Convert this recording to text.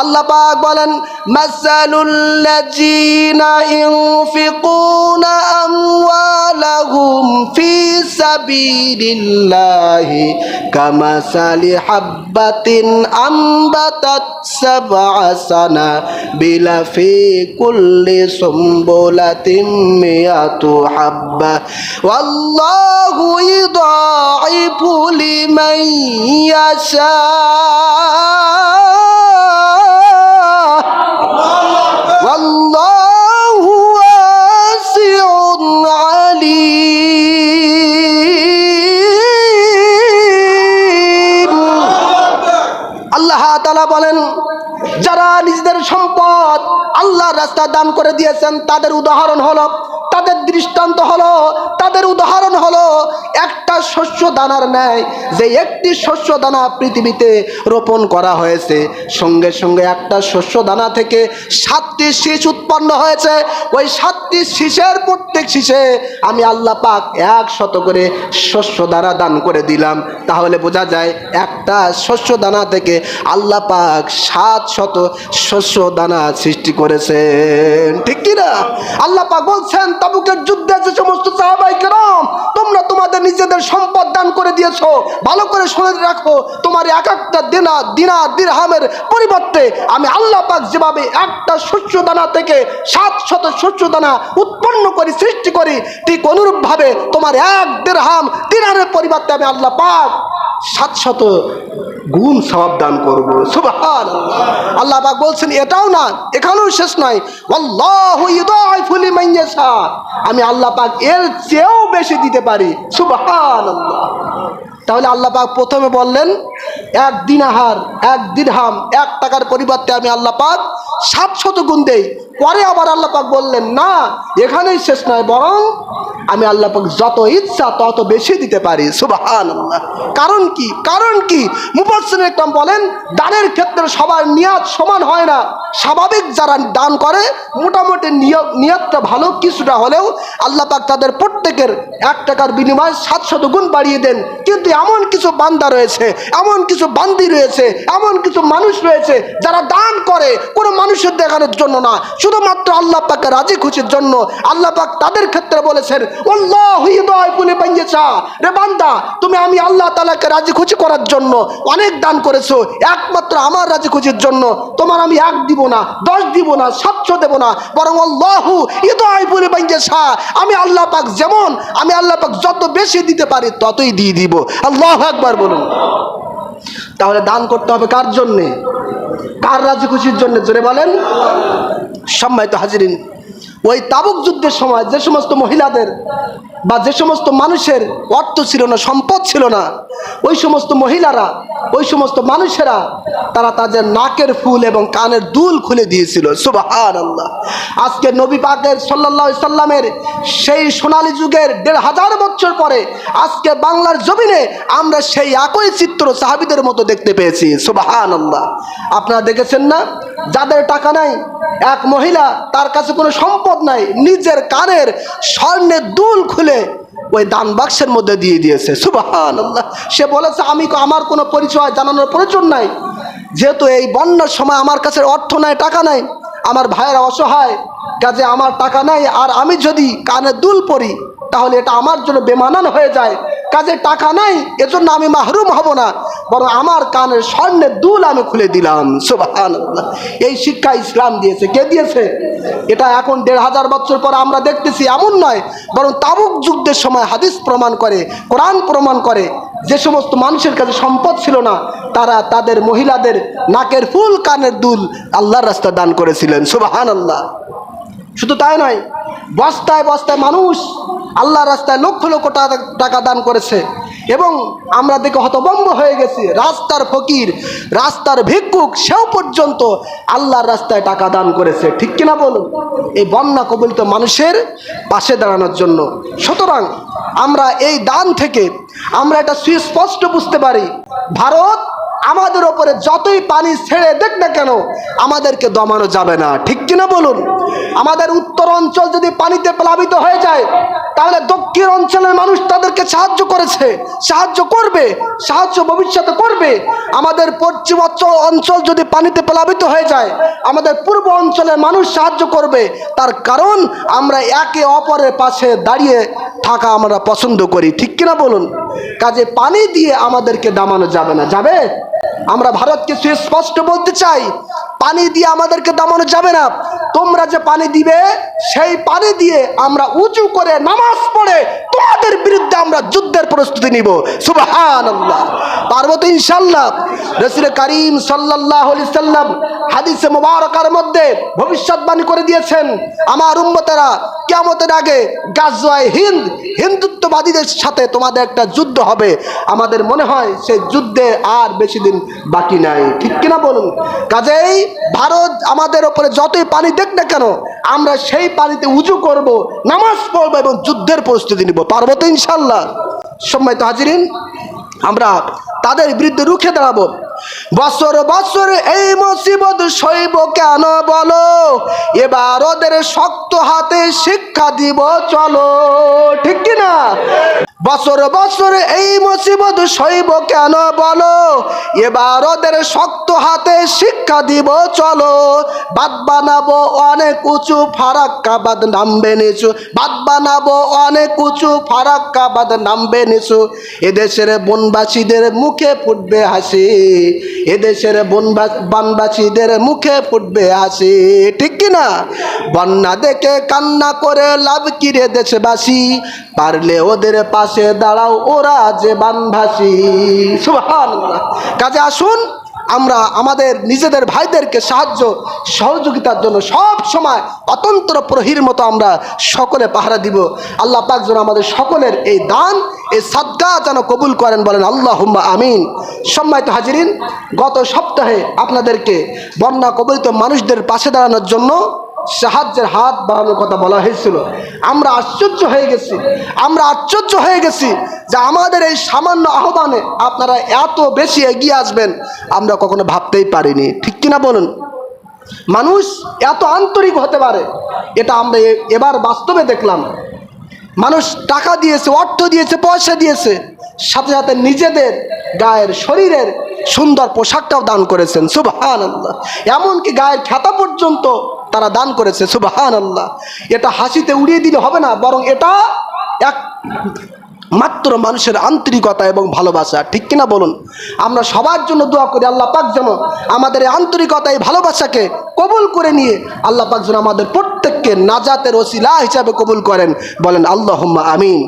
আল্লাহ পাক বলেন, মাসালুল্লাযীনা ইউনফিকুনা আমওয়ালাহুম ফি সাবিলিল্লাহি কামাসালি হাব্বাতিন আমবাতাত সাবআ সানাবিলা ফি কুল্লি সুম্বুলাতিন মিয়াতু হাব্বা ওয়াল্লাহু ইউদাইফু লিমান ইয়াশা বলেন যারা নিজেদের সম্পদ আল্লাহর রাস্তা দান করে দিয়েছেন তাদের উদাহরণ হলো তাদের দৃষ্টান্ত হলো, তাদের উদাহরণ হলো, একটা শস্য দানার ন্যায় যে একটি শস্য দানা পৃথিবীতে রোপণ করা হয়েছে, সঙ্গে সঙ্গে একটা শস্য দানা থেকে সাতটি শীষ উৎপন্ন হয়েছে। ওই সাতটি শীষের প্রত্যেক শীষে আমি আল্লাহ পাক এক শত করে শস্য দানা দান করে দিলাম। তাহলে বোঝা যায়, একটা শস্য দানা থেকে আল্লাহ পাক সাত শত শস্য দানা সৃষ্টি করেছেন। ঠিক কি না আল্লাহ পাক বলছেন তাবুকের যুদ্ধে যে সমস্ত সাহাবাই কেরাম, তোমরা তোমাদের নিজেদের সম্পদ দান করে দিয়েছ। ভালো করে শুনে রাখো, তোমার এক একটা দিনা দিনা, দিরহামের পরিবর্তে আমি আল্লাহ পাক যেভাবে একটা শস্য দানা থেকে সাত শত শস্য দানা উৎপন্ন করি, সৃষ্টি করি, ঠিক অনুরূপভাবে তোমার এক দিরহাম, দিনারের পরিবর্তে আমি আল্লাহ পাক সাত শত গুণ সবাব দান করব। সুবাহান আল্লাহ পাক বলছেন, এটাও না, এখানেও শেষ নয় আমি আল্লাহ পাক এর চেয়েও বেশি দিতে পারি। সুবাহান তাহলে আল্লাহ পাক প্রথমে বললেন এক দিনাহার এক দিরহাম এক টাকার পরিবর্তে আমি আল্লাহ পাক সাতশত গুণ দেই। পরে আবার আল্লাহ পাক বললেন, না, এখানেই শেষ নয়, বরং আমি আল্লাহ পাক যত ইচ্ছা তত বেশি দিতে পারি। সুবাহান কারণ কি? কারণ কি? মুফাসসির একদম বলেন, দানের ক্ষেত্রে সবার নিয়াত সমান হয় না। স্বাভাবিক যারা দান করে, মোটামুটি নিয়ত নিয়তটা ভালো, কিছুটা হলেও আল্লাহ পাক তাদের প্রত্যেকের এক টাকার বিনিময়ে সাতশত গুণ বাড়িয়ে দেন। কিন্তু এমন কিছু বান্দা রয়েছে, এমন কিছু বান্দি রয়েছে, এমন কিছু মানুষ রয়েছে যারা দান করে কোনো মানুষের দেখানোর জন্য না। শুধুমাত্র আল্লাহ পাকে রাজি খুশির জন্য আল্লাহ পাক তাদের ক্ষেত্রে বলেছেন রে বান্দা, তুমি আমি আল্লাহ তালাকে রাজি খুশি করার জন্য অনেক দান করেছ, একমাত্র আমার রাজি খুশির জন্য। তোমার আমি এক দিব না, দশ দিব না, সাতশো দেব না, বরং আল্লাহ হৃদয় বলে পাইয়েছা আমি আল্লাহ পাক যেমন, আমি আল্লাহ পাক যত বেশি দিতে পারি ততই দিয়ে দিব। আল্লাহ একবার বলুন। তাহলে দান করতে হবে কার জন্যে? কার রাজি খুশির জন্য? জোরে বলেন। সম্মানিত হাজিরিন, ওই তাবুক যুদ্ধের সময় যে সমস্ত মহিলাদের বা যে সমস্ত মানুষের অর্থ ছিল না, সম্পদ ছিল না, ওই সমস্ত মহিলারা, ওই সমস্ত মানুষেরা, তারা তাদের নাকের ফুল এবং কানের দুল খুলে দিয়েছিল। সুবাহান আল্লাহ আজকে নবী পাকের সাল্লাহ সাল্লামের সেই সোনালী যুগের দেড় হাজার বছর পরে আজকে বাংলার জমিনে আমরা সেই একই চিত্র সাহাবিদের মতো দেখতে পেয়েছি। সুবাহান আল্লাহ আপনারা দেখেছেন না? যাদের টাকা নাই এক মহিলা, তার কাছে কোনো সম্পদ নাই, নিজের কানের স্বর্ণের দুল খুলে ওই দান বাক্সের মধ্যে দিয়ে দিয়েছে। সুবাহান সে বলেছে, আমি আমার কোনো পরিচয় জানানোর প্রয়োজন নাই। যেহেতু এই বন্যার সময় আমার কাছে অর্থ নাই, টাকা নাই, আমার ভাইয়েরা অসহায়, কাজে আমার টাকা নাই, আর আমি যদি কানে দুল পরি, তাহলে এটা আমার জন্য বেমানান হয়ে যায়। কাজে টাকা নাই, এজন্য আমি মাহরুম হব না। বরং আমার কানের স্বর্ণের দুল আমি খুলে দিলাম। সুবাহান এই শিক্ষা ইসলাম দিয়েছে। কে দিয়েছে? এটা এখন দেড় হাজার বছর পর আমরা দেখতেছি, এমন নয়। বরং তাবুক যুদ্ধের সময় হাদিস প্রমাণ করে, কোরআন প্রমাণ করে, যে সমস্ত মানুষের কাছে সম্পদ ছিল না, তারা তাদের মহিলাদের নাকের ফুল কানের দুল আল্লাহর রাস্তা দান করেছিলেন। সুবাহান আল্লাহ শুধু তাই নয় বস্তায় বস্তায় মানুষ আল্লাহ রাস্তায় লক্ষ লক্ষ টাকা- দান করেছে। এবং আমরা দেখে হতবম্ব হয়ে গেছি। রাস্তার ফকির, রাস্তার ভিক্ষুক, সেও পর্যন্ত আল্লাহর রাস্তায় টাকা দান করেছে। ঠিক কিনা বলুন? এই বন্যা কবলিত মানুষের পাশে দাঁড়ানোর জন্য। সুতরাং আমরা এই দান থেকে আমরা এটা সুস্পষ্ট বুঝতে পারি। ভারত আমাদের ওপরে যতই পানি ছেড়ে দেখ না কেন, আমাদেরকে দমানো যাবে না। ঠিক কিনা বলুন? আমাদের উত্তর অঞ্চল যদি পানিতে প্লাবিত হয়ে যায়, তাহলে দক্ষিণ অঞ্চলের মানুষ তাদেরকে সাহায্য করেছে, সাহায্য করবে, সাহায্য ভবিষ্যতে করবে। আমাদের পশ্চিম অঞ্চল যদি পানিতে প্লাবিত হয়ে যায়, আমাদের পূর্ব অঞ্চলের মানুষ সাহায্য করবে। তার কারণ, আমরা একে অপরের পাশে দাঁড়িয়ে থাকা আমরা পছন্দ করি। ঠিক কিনা বলুন? কাজে পানি দিয়ে আমাদেরকে দামানো যাবে না। যাবে? আমরা ভারতকে সুস্পষ্ট বলতে চাই, পানি দিয়ে আমাদেরকে দামানো যাবে না। তোমরা যে পানি দিবে, সেই পানি দিয়ে আমরা উঁচু করে নামাজ পড়ে তোমাদের বিরুদ্ধে আমরা যুদ্ধের প্রস্তুতি নিব। সুবাহ পার্বত ইনশাল্লাহ রসুল করিম সাল্লাহ হাদিসে মুবারকার মধ্যে ভবিষ্যৎবাণী করে দিয়েছেন, আমার উম্মতেরা কেমতের আগে গাজওয়ায় হিন্দ, হিন্দুত্ববাদীদের সাথে তোমাদের একটা যুদ্ধ হবে। আমাদের মনে হয় সেই যুদ্ধে আর বেশি দিন বাকি নাই। ঠিক কিনা বলুন? কাজেই ভারত আমাদের ওপরে যতই পানি দেখ না কেন, আমরা সেই পানিতে উঁচু করব, নামাজ পড়ব এবং যুদ্ধের প্রস্তুতি নিব। পারব তো ইনশাল্লাহ। তো হাজিরিন, আমরা তাদের বিরুদ্ধে রুখে দাঁড়াবো। বছর বছর এই মুসিবত সইব কেন বলো? এবার ওদের শক্ত হাতে শিক্ষা দিব, চলো, ঠিক কি না বছর বছর এই মুসিবত সইব কেন বলো? এবার ওদের শক্ত হাতে শিক্ষা দিব, চলো। বাদ বানাবো অনেক উঁচু ফারাক্কা বাদ নামবে নিচু। বাদ বানাবো অনেক উঁচু ফারাক্কা বাদ নামবে নিচু। এদেশের বনবাসীদের মুখে ফুটবে হাসি। এদেশের বনবাস বনবাসীদের মুখে ফুটবে হাসি। ঠিক কি না? বন্যা দেখে কান্না করে লাভ কিরে দেশবাসী? পারলে ওদের পাশে দাঁড়াও, ওরা যে বানভাসী। কাজে আসুন, আমরা আমাদের নিজেদের ভাইদেরকে সাহায্য, সহযোগিতার জন্য সব সময় অতন্ত্র প্রহীর মতো আমরা সকলে পাহারা দিব। আল্লাহ পাক যেন আমাদের সকলের এই দান, এই সাদগা যেন কবুল করেন বলেন আল্লাহ আমিন। সম্মানিত হাজিরিন, গত সপ্তাহে আপনাদেরকে বন্যা কবলিত মানুষদের পাশে দাঁড়ানোর জন্য সাহায্যের হাত বাড়ানোর কথা বলা হয়েছিল। আমরা আশ্চর্য হয়ে গেছি। আমরা আশ্চর্য হয়ে গেছি যে আমাদের এই সামান্য আহ্বানে আপনারা এত বেশি এগিয়ে আসবেন, আমরা কখনো ভাবতেই পারিনি। ঠিক কিনা বলুন? মানুষ এত আন্তরিক হতে পারে, এটা আমরা এবার বাস্তবে দেখলাম। মানুষ টাকা দিয়েছে, অর্থ দিয়েছে, পয়সা দিয়েছে, সাথে সাথে নিজেদের গায়ের শরীরের সুন্দর পোশাকটাও দান করেছেন সুবাহান আল্লাহ এমনকি গায়ের খাতা পর্যন্ত তারা দান করেছে সুবাহান আল্লাহ এটা হাসিতে উড়িয়ে দিলে হবে না, বরং এটা এক মাত্র মানুষের আন্তরিকতা এবং ভালোবাসা। ঠিক কিনা বলুন? আমরা সবার জন্য দোয়া করি, আল্লাহ পাক যেন আমাদের এই আন্তরিকতা, এই ভালোবাসাকে কবুল করে নিয়ে আল্লাহ পাক যেন আমাদের প্রত্যেককে নাজাতের ওসিলা হিসাবে কবুল করেন। বলেন আল্লাহ আমিন।